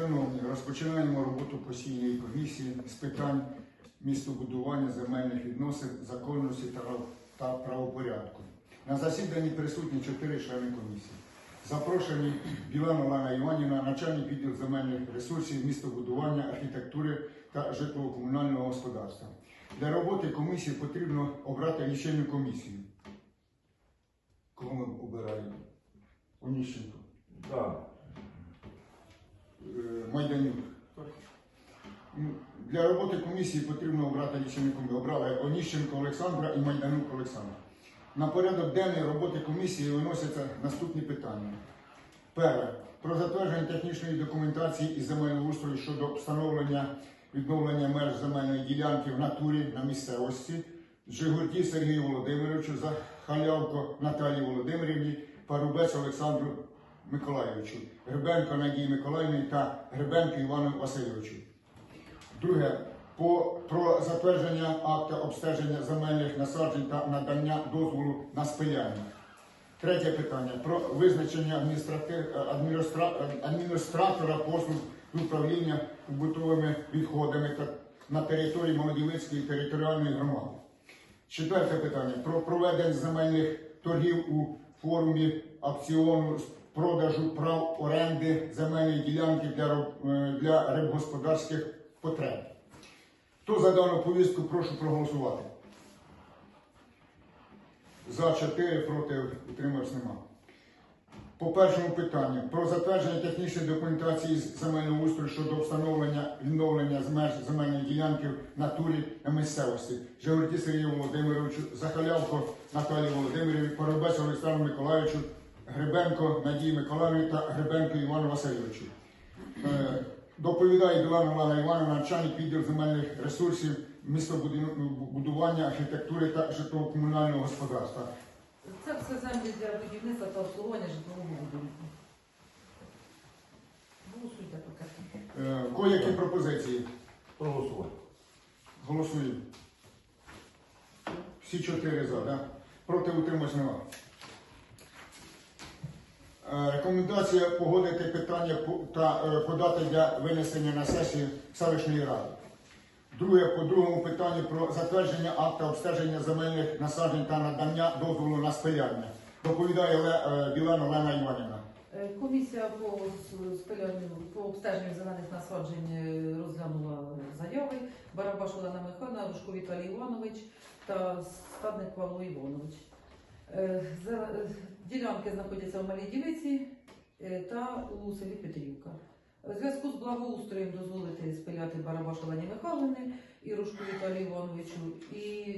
Шановні, розпочинаємо роботу постійної комісії з питань містобудування, земельних відносин, законності та правопорядку. На засіданні присутні чотири члени комісії. Запрошені Білана Олена Іванівна, начальник відділ земельних ресурсів, містобудування, архітектури та житлово-комунального господарства. Для роботи комісії потрібно обрати лічильну комісію. Кого ми обираємо? Оніщенко. Так. Е, Майданюк. Ну, Для роботи комісії потрібно обрати лічильну комісію. Обрали Оніщенко Олександра і Майданюк Олександра. На порядок денний роботи комісії виносяться наступні питання. Перше. Про затвердження технічної документації із земельного устрою щодо встановлення відновлення меж земельної ділянки в натурі на місцевості Жигурді Сергію Володимировичу, Захалявко Наталії Володимирівні, Парубець Олександру Миколайовичу, Гребенко Надії Миколаївні та Гребенко Івану Васильовичу. Друге. По, про затвердження акта обстеження земельних насаджень та надання дозволу на спиляння. Третє питання про визначення адміністра- адміністратора послуг управління побутовими відходами та на території Молодівицької територіальної громади. Четверте питання про проведення земельних торгів у формі акціону з продажу прав оренди земельної ділянки для, е, для рибгосподарських потреб. Хто за дану повістку, прошу проголосувати. За 4, проти утримався нема. По першому питанню про затвердження технічної документації з земельного устрою щодо встановлення відновлення меж земельної ділянки в натурі на місцевості. Жегорді Сергію Володимировичу, Захалявко Наталії Володимирівні, Поробець Олександру Миколаївичу, Гребенко Надії Миколаївні та Гребенко Івану Васильовичу. Е, Доповідає Білана Олена Івановна, начальник відділу земельних ресурсів, містобудування, архітектури та житлово-комунального господарства. Це все землі для будівництва та обслуговування житлового будинку. Голосуйте поки. Е, Кої-які пропозиції? Проголосувати. Голосуємо. Всі чотири за, да? Проти утримуюсь нема. Е, Рекомендація погодити питання та е, подати для винесення на сесію селищної ради. Друге, по другому питанню про затвердження акта обстеження земельних насаджень та надання дозволу на спиляння. Доповідає е, Білана Олена Іванівна. Комісія по спилянню по обстеженню зелених насаджень розглянула заяви Барабаш Олена Михайловна, Рушко Віталій Іванович та Стадник Павло Іванович. Е, е, Ділянки знаходяться в Малій Дівиці е, та у селі Петрівка. У зв'язку з благоустроєм дозволити спиляти Барабаш Олені Михайловні і Рушку Віталію Івановичу, і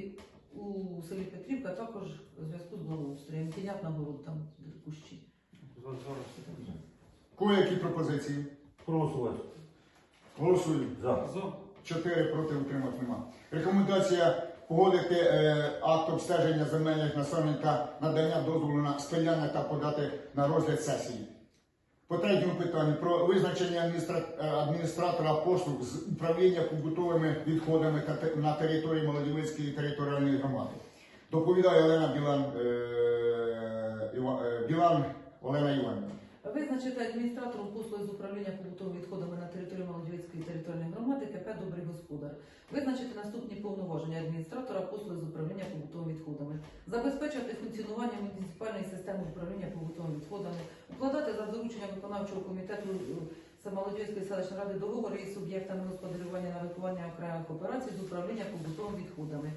у селі Петрівка також у зв'язку з благоустроєм. Тінят на город там кущі. Кої-які пропозиції? Проголосувати. Голосуємо. За. Чотири проти утримав нема. Рекомендація погодити е, акт обстеження земельних насаджень та надання дозволу на спиляння та подати на розгляд сесії. По третьому питанню про визначення адміністра- е, адміністратора послуг з управління побутовими відходами та на території Молодівицької територіальної громади. Доповідає Олена Білан, е, Іва- е, Білан Олена Іванівна. Визначити адміністратором послуги з управління побутовими відходами на території Молодівецької територіальної громади КП Добрий господар. Визначити наступні повноваження адміністратора послуги з управління побутовими відходами. Забезпечити функціонування муніципальної системи управління побутовими відходами, укладати за дорученням виконавчого комітету е, Молодівської селищної ради договори із суб'єктами господарювання на виконання окремих операцій з управління побутовими відходами.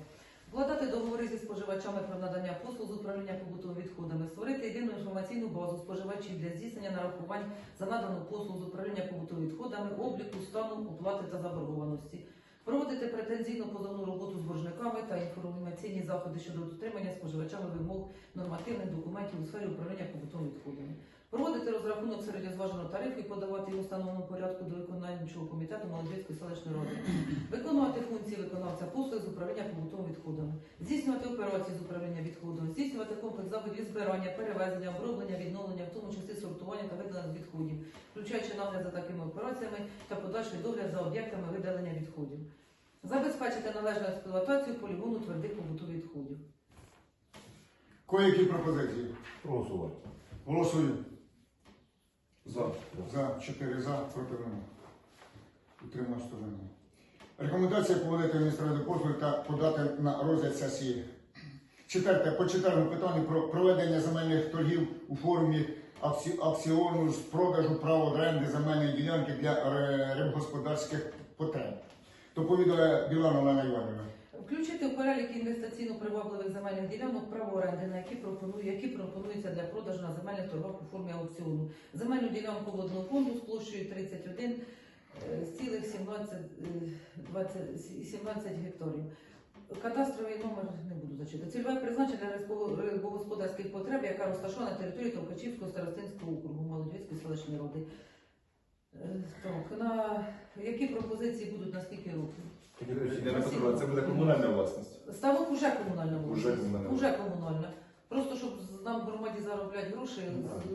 Вкладати договори зі споживачами про надання послуг з управління побутовими відходами, створити єдину інформаційну базу споживачів для здійснення нарахувань за надану послугу з управління побутовими відходами, обліку, стану, оплати та заборгованості, проводити претензійну позовну роботу з боржниками та інформаційні заходи щодо дотримання споживачами вимог нормативних документів у сфері управління побутовими відходами. Проводити розрахунок середньозваженого тарифу і подавати його встановленому порядку до виконавчого комітету Молодецької селищної ради. Виконувати функції виконавця послуг з управління побутовими відходами, здійснювати операції з управління відходами, здійснювати комплекс заходів збирання, перевезення, оброблення, відновлення, в тому числі сортування та видалення відходів, включаючи нагляд за такими операціями та подальший догляд за об'єктами видалення відходів. Забезпечити належну експлуатацію полігону твердих побутових відходів. Кої-які пропозиції? Проголосувати. Голосуємо. За. За 4 за, проти нема. Утримав сторону. Рекомендація поводити адміністративні послуги та подати на розгляд сесії. Четверте, по четвертому питанню про проведення земельних торгів у формі акціону з продажу права оренди земельної ділянки для ре- рибгосподарських потреб. Доповідає Білана Олена Іванівна. Включити в перелік інвестиційно привабливих земельних ділянок право оренди, на які пропонує, які пропонуються для продажу на земельних торгах у формі аукціону. Земельну ділянку водного фонду з площею 31 е, цілих 17, е, 20, 17 гектарів. Кадастровий номер не буду зачитати. Цільове призначення рибогосподарських потреб, яка розташована на території Товкачівського старостинського округу Молодецької селищної ради. Е, Так, на які пропозиції будуть на скільки років? Ірина Петрова, це буде комунальна власність. Ставок уже комунальна Уже власність. комунальна. Уже комунальна. Просто щоб з- нам в громаді заробляти гроші,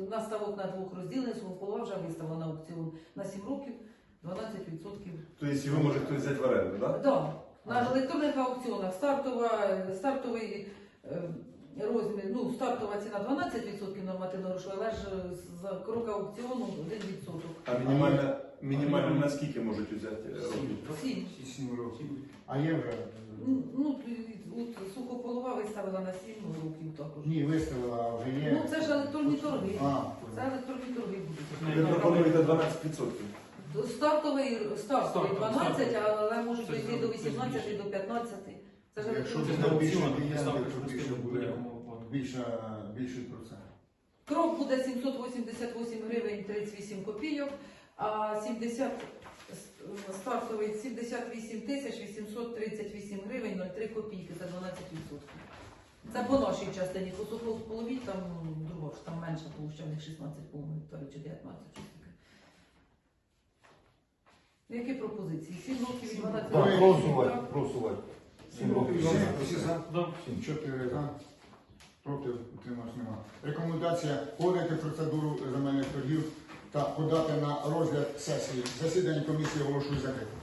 з- на ставок на двох розділений, Солопола вже виставила на аукціон на 7 років 12%. Тобто його може хтось взяти в оренду, так? Да, на електронних аукціонах стартова, стартовий е, розмір, ну, стартова ціна 12% нормативно грошової, але ж за крок аукціону 1%. А мінімальна, мінімальна на скільки можуть взяти років? 7. 7 років. А є вже? Ну, от сухополова виставила на 7 років також. Ні, виставила, а вже є. Ну, це ж електронні торги. А, Це електронні торги Ви будуть. пропонуєте 12%. Стартовий, стартовий Старт, 12, але можуть Це дійти до 18 до 15. Це ж Якщо електронні це торги. більше аукціон, клієнтів, то більше буде більше, більший процент. Крок буде 788 гривень 38 копійок, а 70 стартовий 78 тисяч 838 гривень 03 копійки за 12%. Це по нашій частині, по сухополовій там друга ж там менша площа, в них 16 по гектарів чи 19 щось таке. Які пропозиції? 7 років і 12 Так, років. проголосувати. Проголосувати. Сім років. Всі, за? Сім. 4 за. Проти утримався нема. Рекомендація вводити процедуру земельних торгів та подати на розгляд сесії. Засідання комісії оголошую закритим.